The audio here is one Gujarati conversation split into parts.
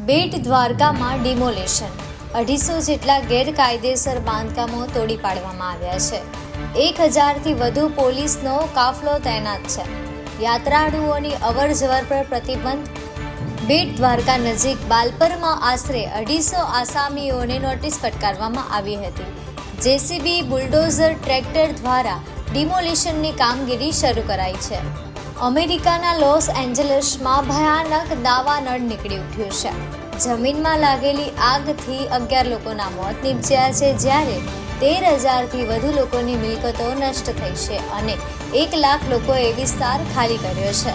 બેટ દ્વારકામાં ડિમોલેશન. અઢીસો જેટલા ગેરકાયદેસર બાંધકામો તોડી પાડવામાં આવ્યા છે. એક હજારથી વધુ પોલીસનો કાફલો તૈનાત છે. યાત્રાળુઓની અવર જવર પર પ્રતિબંધ. બેટ દ્વારકા નજીક બાલપરમાં આશરે અઢીસો આસામીઓને નોટિસ ફટકારવામાં આવી હતી. જેસીબી બુલડોઝર ટ્રેક્ટર દ્વારા ડિમોલિશનની કામગીરી શરૂ કરાઈ છે. અમેરિકાના લોસ એન્જલસમાં ભયાનક દાવાનળ નીકળી ઉઠ્યું છે. જમીનમાં લાગેલી આગથી અગિયાર લોકોના મોત નીપજ્યા છે, જ્યારે તેર હજારથી વધુ લોકોની મિલકતો નષ્ટ થઈ છે અને એક લાખ લોકોએ વિસ્તાર ખાલી કર્યો છે.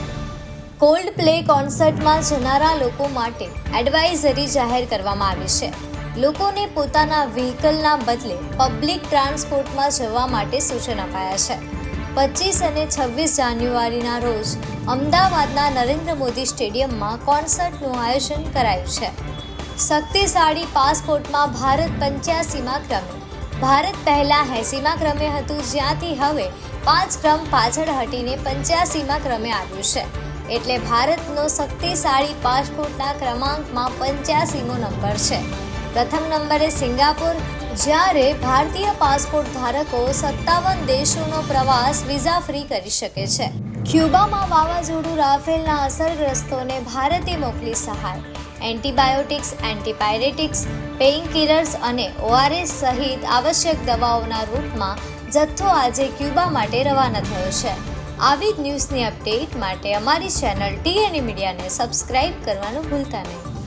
કોલ્ડ પ્લે કોન્સર્ટમાં જનારા લોકો માટે એડવાઇઝરી જાહેર કરવામાં આવી છે. લોકોને પોતાના વ્હીકલના બદલે પબ્લિક ટ્રાન્સપોર્ટમાં જવા માટે સૂચન અપાયા છે. પચીસ અને છવ્વીસ જાન્યુઆરીના રોજ અમદાવાદના નરેન્દ્ર મોદી સ્ટેડિયમમાં કોન્સર્ટનું આયોજન કરાયું છે. શક્તિશાળી પાસપોર્ટમાં ભારત પંચ્યાસીમાં ક્રમે. ભારત પહેલા એંસીમાં ક્રમે હતું, જ્યાંથી હવે પાંચ ક્રમ પાછળ હટીને પંચ્યાસીમાં ક્રમે આવ્યું છે. એટલે ભારતનો શક્તિશાળી પાસપોર્ટના ક્રમાંકમાં પંચ્યાસીમો નંબર છે. પ્રથમ નંબરે સિંગાપુર જ્યારે ભારતીય પાસપોર્ટ ધારકો સત્તાવન દેશોનો પ્રવાસ વિઝા ફ્રી કરી શકે છે. ક્યુબામાં વાવાઝોડું રાફેલના અસરગ્રસ્તોને ભારતે મોકલી સહાય. એન્ટીબાયોટિક્સ, એન્ટીપાયરેટિક્સ પેઇન કિલર્સ અને ઓઆરએસ સહિત આવશ્યક દવાઓના રૂપમાં જથ્થો આજે ક્યુબા માટે રવાના થયો છે. આવી જ ન્યૂઝની અપડેટ માટે અમારી ચેનલ ટીએનએ મીડિયાને સબસ્ક્રાઇબ કરવાનું ભૂલતા નહીં.